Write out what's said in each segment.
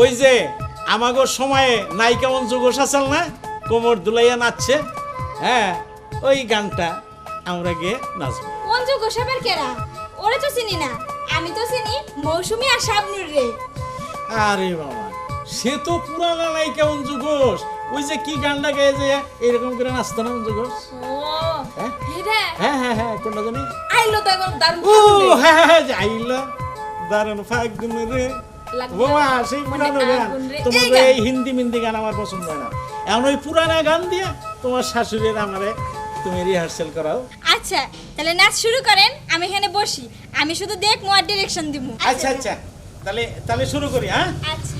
ওই যে আমাগো সময়ে নায়িকা মঞ্চ গোসাচাল না? কোমর দুলাইয়া নাচছে। হ্যাঁ ওই গানটা আমরা গিয়ে নাচবো। মঞ্জু গোসাবের কেরা? ওরে তো চিনি না আমি তো চিনি মৌসুমি আর শাবনুর রে। আরে বাবা সে তো পুরানা নায়িকা মঞ্জু ঘোষ। ওই যে কি গানটা গায়ে যে এরকম করে নাচতো না ও হ্যাঁ? হ্যাঁ হ্যাঁ হ্যাঁ কোনটা জানি? আইলো তো একবার দারুণ ও হ্যাঁ হ্যাঁ হ্যাঁ যাইলা দারুণ ফাগুন রে। বাবা সেই মানে পুরানো গান। তোমার এই হিন্দি মিন্দি গান আমার পছন্দ হয় না। এমন ওই পুরানা গান দিয়ে তোমার শাশুড়ির আমারে তুমি রিহার্সেল করাও। আচ্ছা তাহলে নাচ শুরু করেন আমি এখানে বসি। আমি শুধু দেখব আর ডিরেকশন দিব আচ্ছা আচ্ছা। তাহলে তাহলে শুরু করি হ্যাঁ? আচ্ছা।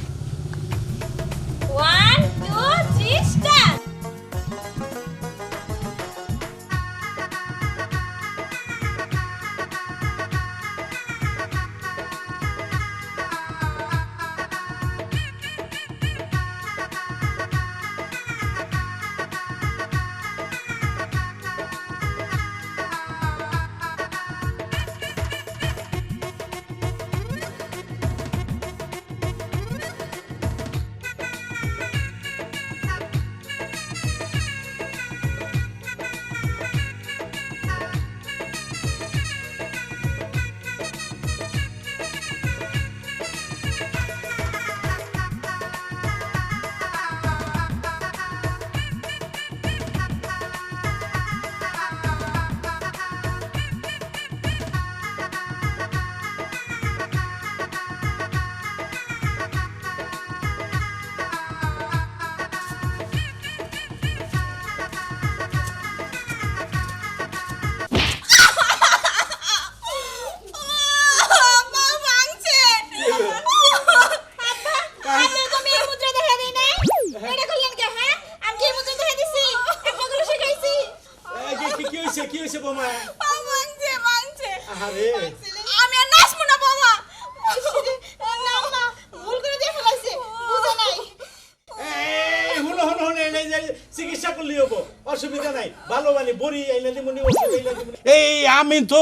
চিকিৎসা করলে হব। অসুবিধা নাই। ভালো মানে বড়ি আইলে দিমুনি ওষুধ এই আমি তো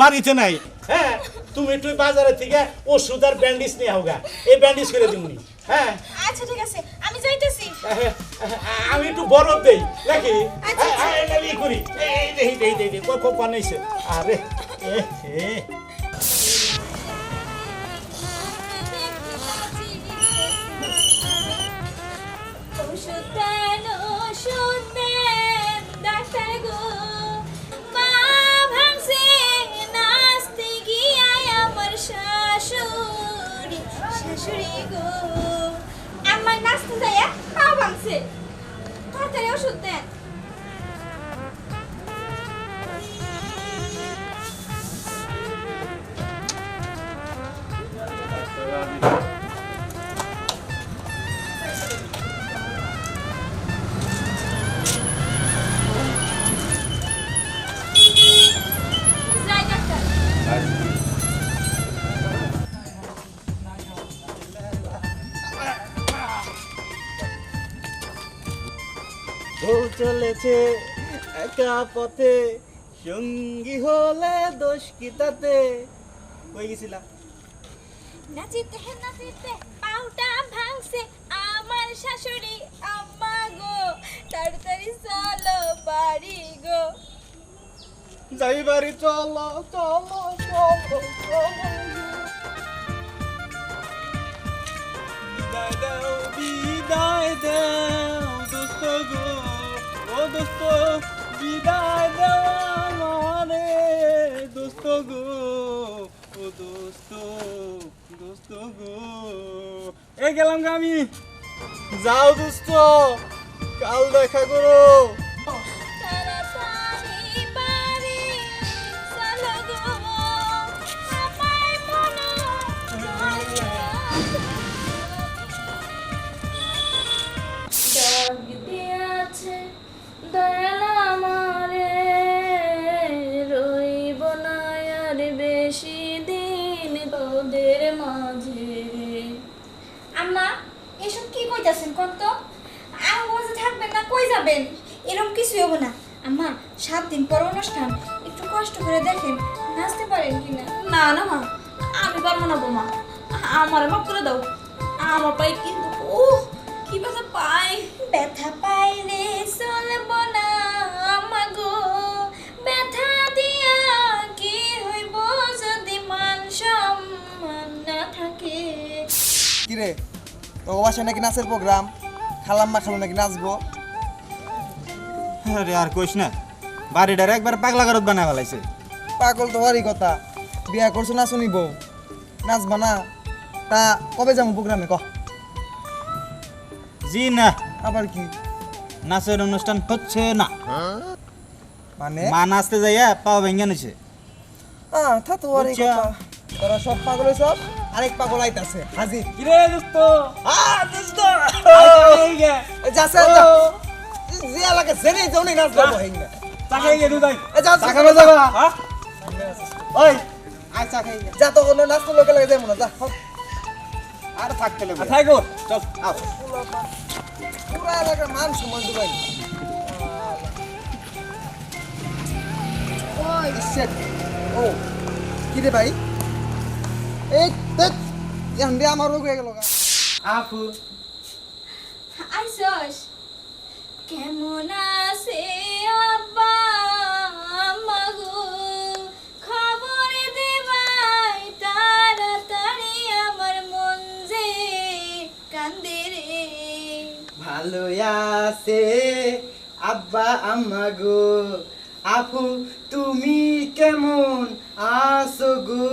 বাড়িতে নাই। হ্যাঁ তুমি একটু বাজারে থেকে ওষুধ আর ব্যান্ডেজ নিয়ে হোগা এই ব্যান্ডেজ করে দিমুনি হ্যাঁ। আচ্ছা ঠিক আছে। আমি যাইতেছি। আমি একটু বরফ দেই নাকি? আচ্ছা, আচ্ছা। হ্যাঁ, হ্যাঁ, করি। এই দেই দেই দেই দেই কত বানাইছে আরে এ পা তাড়াতাড়ি ওষুধ দেন। চলেছে একা পথে। সঙ্গী হলে দোষ কি তাতে? কই গেছিলাম নাচিতে নাচিতে পাউটা ভাঙছে আমার শাশুড়ি। আম্মা গো তাড়াতাড়ি চলো বাড়ি গো। যাই বাড়ি চলো চলো চলো চলো। বিদায় দাও বিদায় দাও গো। দোস্ত, বিদায় দাও আমারে দোস্ত গো, ও দোস্ত দোস্ত গো। এ গেলাম আমি। যাও দোস্ত, কাল দেখা করো। পর অনুষ্ঠান একটু কষ্ট করে দেখেন নাচতে পারেন কিনা? না না না মা আমি পারব না বৌমা। আমার মাফ করে দাও। আমার পায়ে কিন্তু ও কি ব্যথা পায়। ব্যথা পাইলে চলব না আমাগো। ব্যথা দিয়া কি হইব যদি মান সম্মান না থাকে? কিরে তো বাসায় নাকি নাচের প্রোগ্রাম? খালাম্মা খালো নাকি নাচবো? আরে আর কইস না বাড়িটার একবার পাগলা করত বানায় ফেলাইছে। পাগল তো হওয়ারই কথা। বিয়া করছ না শুনিব? নাচবা না? তা কবে যাব প্রোগ্রামে? ক। জি না। আবার কি? নাচের অনুষ্ঠান হচ্ছে না। মানে? মা নাচতে যাইয়া পা ভেঙে নিছে। আহ তা তো হওয়ারই। কথা। তোরা সব পাগল সব আরেক পাগল আইতাছে। হাজির। কিরে দোস্ত? আহ দোস্ত! এই গে যাচ্ছে যা যে এলাকা জেনে যাও নি নাচ গাবো হেই না চাকাই গে দুদাই। এ যা চা খাবে হ্যাঁ? ওই। আয় চা যা তো কোনো নাচতে লোকে লাগে যাব না যা আর থাকতে লাগবে থাকো চল। আও। পুরা এলাকার মান সম্মান ডুবাই ওই shit. ও কি রে ভাই? এই দেখ এখন দিয়ে আমার রোগ হয়ে গেল গা। আপু আইসস। কেমন আছে আছে। আব্বা, আম্মা গো, আপু, তুমি কেমন আছো গো?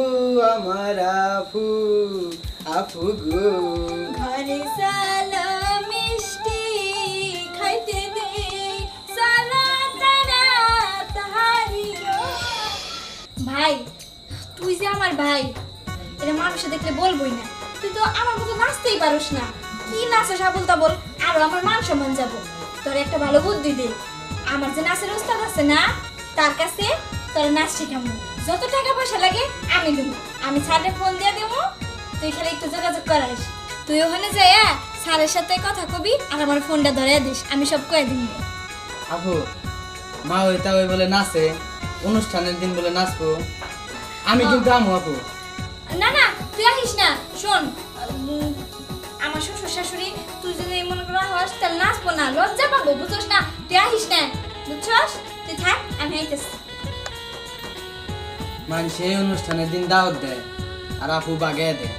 আমার আপু আপু গো। ঘরে। ভাই, তুই যে আমার ভাই, এটা মানুষে দেখলে বলবোই না। তুই তো আমার মতো নাচতেই পারোস না। কি নাচো সাবল তাবল? আরও আমার মান সম্মান যাব। তোর একটা ভালো বুদ্ধি দে। আমার যে নাচের ওস্তাদ আছে না তার কাছে তোর নাচ শেখামো। যত টাকা পয়সা লাগে আমি দেবো আমি স্যারের ফোন দিয়ে দেবো তুই খালি একটু যোগাযোগ করাস। তুই ওখানে যাইয়া স্যারের সাথে কথা কবি আর আমার ফোনটা ধরে দিস আমি সব কয়ে দিব আপু মা ওই তা ওই বলে নাচে অনুষ্ঠানের দিন বলে নাচবো। আমি কিন্তু আমু আপু। না না তুই আসিস না শোন। আমার শ্বশুর শাশুড়ি তুই যদি মনে করা হস তাহলে নাচবো না লজ্জা পাবো বুঝছস না তুই আহিস না বুঝছস? তুই থাক আমি আইতেছি। মানুষে এই অনুষ্ঠানের দিন দাওয়াত দেয় আর আপু বাগে দেয়।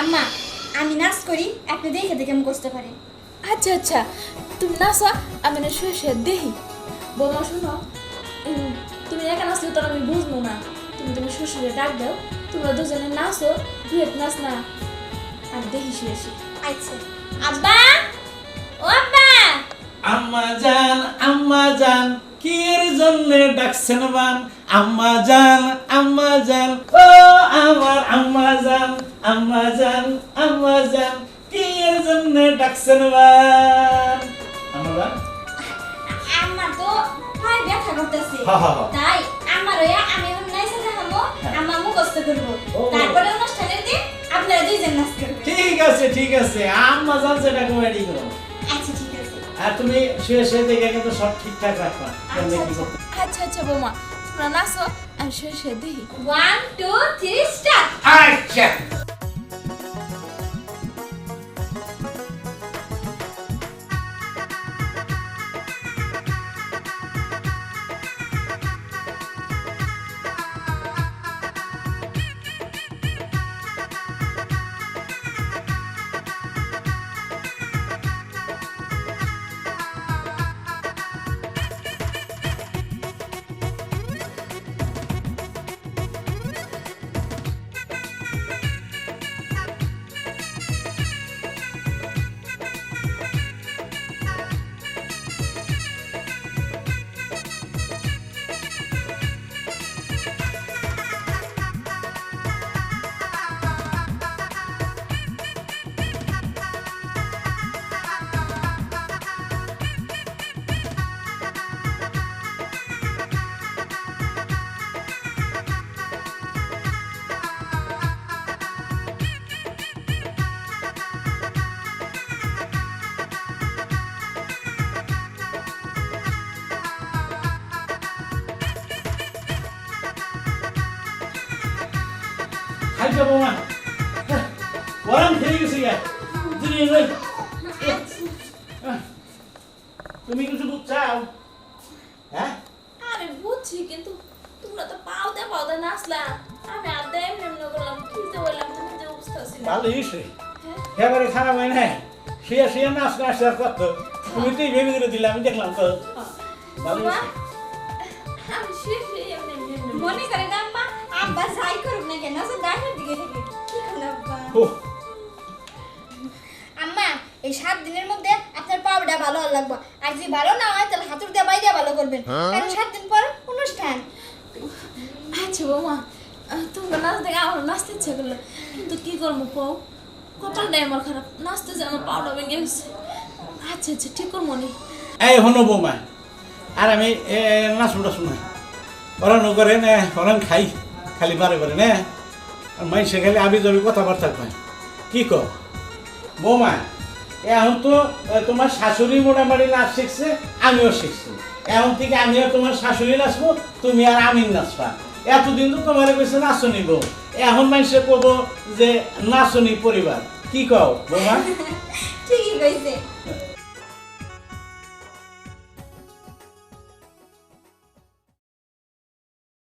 আম্মা আমি নাচ করি আপনি দেখে দেখে আমি করতে পারি আচ্ছা আচ্ছা তুমি নাচো আমি না শুয়ে শুয়ে দেখি। বৌমা শুনো উম, তুমি একা নাচলে তো আমি বুঝব না। তুমি তুমি শ্বশুরে ডাক দাও তোমরা দুজনে নাচো দুয়েট নাচ না। আর দেখি শুয়ে আচ্ছা। আব্বা? ও আব্বা? আম্মা জান আম্মা জান কি এর জন্য ডাকছেন বান? আম্মা জান আম্মা জান ও আমার আম্মা জান আম্মা জান আম্মা জান কি জন্য ডাকছেন বান? আম্মা আমার তো পায়ে ব্যথা করতেছে। তাই আমার ওয়া আমি আম্মা মুখস্থ করব। তারপরে অনুষ্ঠানের দিন আপনারা দুইজন নাচ করবেন। ঠিক আছে ঠিক আছে। আম্মা জান সেটা করো আচ্ছা ঠিক আছে। আর তুমি শুয়ে শুয়ে দেখে কিন্তু সব ঠিকঠাক রাখবা। কেমনে কি আচ্ছা, করতে? আচ্ছা। আচ্ছা বৌমা তোমরা নাচো আমি শুয়ে শুয়ে দেখি। ওয়ান টু থ্রি স্টার্ট আচ্ছা। গরম খেয়ে গেছি তুমি কিছু দুধ চাও হ্যাঁ বুঝছি কিন্তু তোমরা তো পাওতে পাওতে নাচলা। আমি আদে এমনি এমনি করলাম কি বললাম তুমি যে অবস্থা ছিল ভালো ইসে এবারে খারাপ হয় না শুয়ে শুয়ে নাচ নাচ আর কত তুমি তো ভেবে করে দিলে আমি দেখলাম তো। ভালো আমি শুয়ে শুয়ে এমনি এমনি এমনি মনে করেন আম্মা আব্বা যাই করুক না কেন সে ডাকের দিকে থাকে কি খান আব্বা আম্মা এই সাত দিনের মধ্যে আপনার পাউডার ভালো লাগবে। আর যদি ভালো না হয় তাহলে হাতুর দিয়ে বাইরে ভালো করবেন। কারণ সাত দিন পর অনুষ্ঠান। আচ্ছা বৌমা তোমরা নাচ দেখে আমার নাচতে ইচ্ছে করল। কিন্তু কি করব কও কপালটাই আমার খারাপ। নাচতে যে আমার পাউডার ভেঙে গেছে। আচ্ছা আচ্ছা ঠিক করব নি। এই হনো বৌমা। আর আমি এ নাচবো টাচবো না ওরান করে না ওরান খাই। খালি বারে বারে, না। আর মাইসে খালি আবি যাবি কথাবার্তা কয়। কি কর বৌমা, এখন তো তোমার শাশুড়ি মোটামুটি নাচ শিখছে, আমিও শিখছি। এখন থেকে আমিও তোমার শাশুড়ি নাচবো, তুমি আর আমি নাচবা। এতদিন তো তোমার কাছে নাচনি বউ। এখন মানুষে কব যে নাচনি পরিবার। কি কও, বৌমা? ঠিকই কইছে।